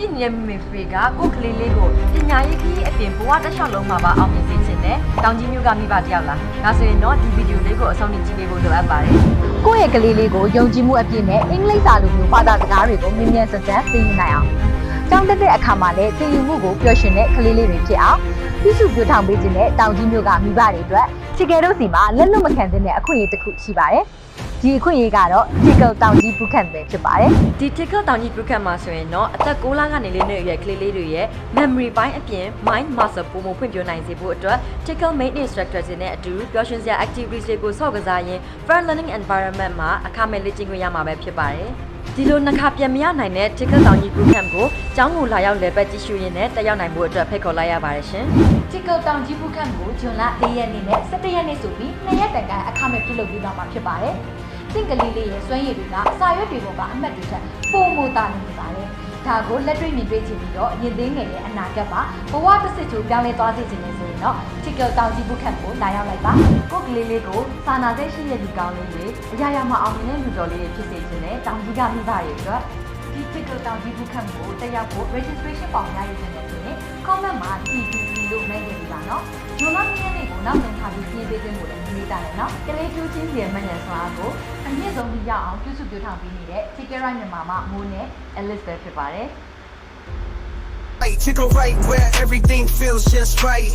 ကြည့်နေတဲ့မိဖေကကိုယ်ကလေးလေးကိုပညာရေးခီးအပြင်ဘဝတစ်လျှောက်လုံးမှာပါအောင်မြင်စေချင်တယ်။တောင်ကြီးမျိုးကမိဘတယောက်လား။ဒါဆိုရင်တော့ဒီဗီဒီယိုလေးကိုအဆုံးထိကြည့်ပေးဖို့လိုအပ်ပါတယ်။ကိုယ့်ရဲ့ကလေးလေးကိုယုံကြည်မှုအပြည့်နဲ့အင်္ဂလိပ်စာလိုမျိုးဘာသာစကားတွေကိုမြင်မြန်ဆန်ဆန်သိယူနိုင်အောင်။ကျောင်းတက်တဲ့အခါမှာလည်းသိယူမှုကိုပျော်ရွှင်တဲ့ကလေးလေးတွေဖြစ်အောင်ပြုစုပြောထောင်ပေးခြင်းနဲ့တောင်ကြီးမျိုးကမိဘတွေအတွက်ချီကယ်တို့စီမှာလက်လွတ်မခံတဲ့အခွင့်အရေးတစ်ခုရှိပါတယ်။ ဒီအခွင့်အရေးကတော့ Tickle တောင်ကြီး Bootcamp ပဲဖြစ်ပါတယ်။ဒီ TikTok တောင်ကြီး program မှာဆိုရင်တော့အသက်6လကနေလေးနှစ်အရွယ်ကလေးလေးတွေရဲ့ memory ပိုင်းအပြင် mind muscle ပုံမဖွင့်ပြနိုင်စေဖို့အတွက် TikTok main instructor တွေနဲ့အတူပျော်ရွှင်စရာ activities တွေကိုဆော့ကစားရင်း fun learning environment မှာအခမဲ့လေ့ကျင့်ခွင့်ရမှာပဲဖြစ်ပါတယ်။ဒီလိုနှစ်ခါပြန်မရနိုင်တဲ့ TikTok တောင်ကြီး program ကိုကျောင်းကိုလာရောက်လည်ပတ်ကြည့်ရှုရင်းနဲ့တက်ရောက်နိုင်ဖို့အတွက်ဖိတ်ခေါ်လိုက်ရပါတယ်ရှင်။ Tickle တောင်ကြီး Bootcamp ကိုဇွန်လ၄ရက်နေ့နဲ့17ရက်နေ့ဆိုပြီး2ရက်တန်ကန်အခမဲ့ပြုလုပ်ပြီးတော့မှာဖြစ်ပါတယ်။ တင့်ကလေးလေးရဲ့စွမ်းရည်တွေကစာရွက်တွေပေါ်ကအမှတ်တွေထက်ပိုမိုတာနေပါတယ်။ဒါကိုလက်တွေ့မြင်တွေ့ချင်ပြီးတော့ရင်သိငယ်ရဲ့အနာဂတ်မှာဘဝတစ်စစ်ချိုးပြောင်းလဲသွားစေချင်နေဆိုရင်တော့ Tickle တောင်ကြီး Bootcamp ကိုလာရောက်လိုက်ပါ။ကိုယ်ကလေးလေးကိုစာနာသိရှိတဲ့လူကောင်းလေးတွေအရာရာမှာအောင်မြင်တဲ့လူတော်လေးတွေဖြစ်စေချင်တဲ့တောင်ကြီးကမိဘတွေအတွက်ဒီ Tickle တောင်ကြီး Bootcamp ကိုတက်ရောက်ဖို့ registration ပေါင်ရရခြင်းနဲ့ဆိုရင် comment မှာ TTC လို့မဲခဲ့ပြီပါနော်။ဂျွန်လ2ရက် နေ့ကိုနောက်ဆုံးထားပြီးပြင်ပေးခြင်းကိုလည်းမြင်တာလေနော်ကလေးကျူးချင်းစီရဲ့မညံစွာကို။အမြင့်ဆုံးထိရအောင်ပြုစုပြောထောင်ပေးနေတဲ့ Ticket Right မြန်မာမှာမိုးနဲ့ Alice ပဲဖြစ်ပါတယ် Right, you go right where everything feels just right.